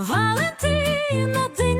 Валентина день.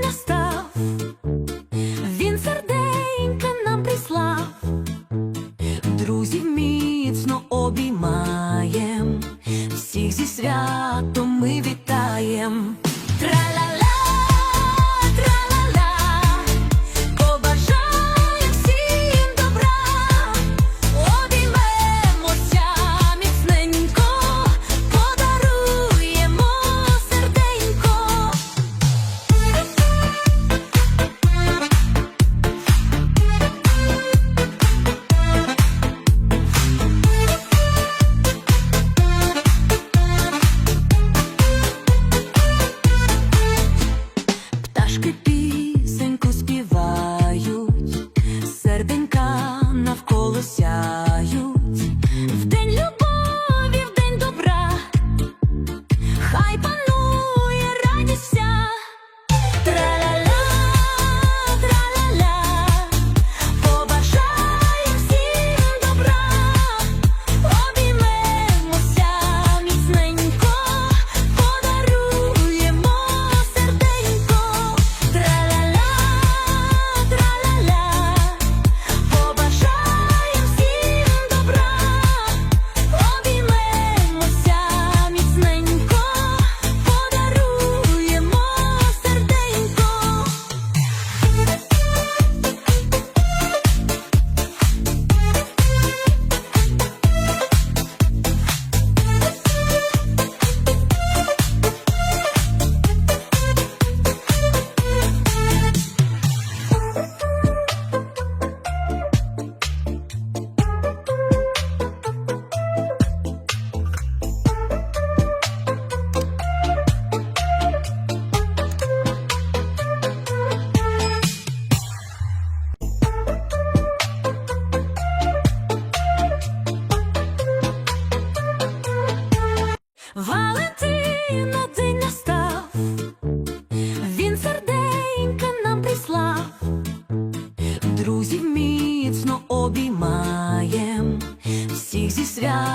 Валентина день настав, він серденька нам прислав, друзів міцно обіймаєм всіх зі свят.